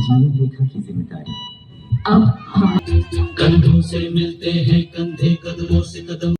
جی ریخا کی ذمہ داری کندھوں سے ملتے ہیں کندھے کدموں سے کدم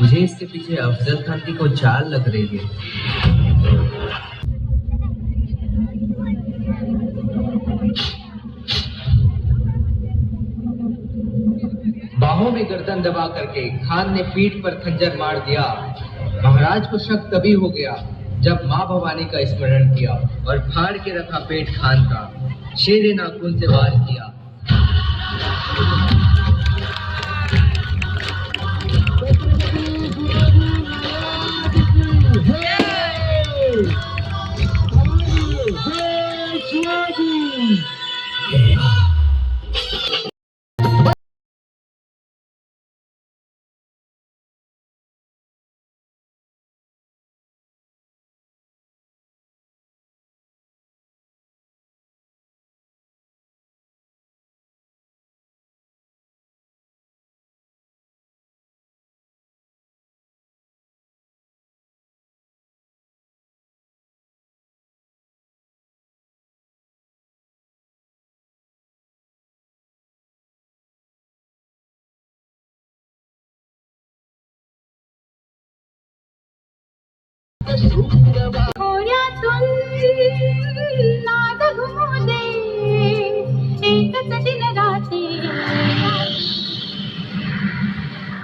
مجھے اس کے پیچھے افضل خان کی کوئی چال لگ رہی ہے باہوں میں گردن دبا کر کے خان نے پیٹ پر کھنجر مار دیا مہاراج کو شک تبھی ہو گیا جب ماں بھوانی کا اسمرن کیا اور پھاڑ کے رکھا پیٹ خان کا شیر ناخون سے وار کیا۔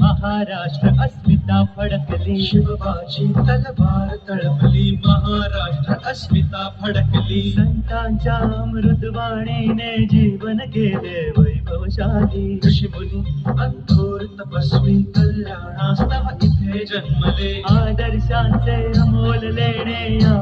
مہاراشٹر اسمیتا پھڑکلی شیو باشی تل بار تڑپلی مہاراشٹر اسمیتا پھڑکلی سنتا چمر وا نی جیون گیلے ویب شالی شی بندور تپسوی کلیاست جنم لے آدر شانتے امول لینے یا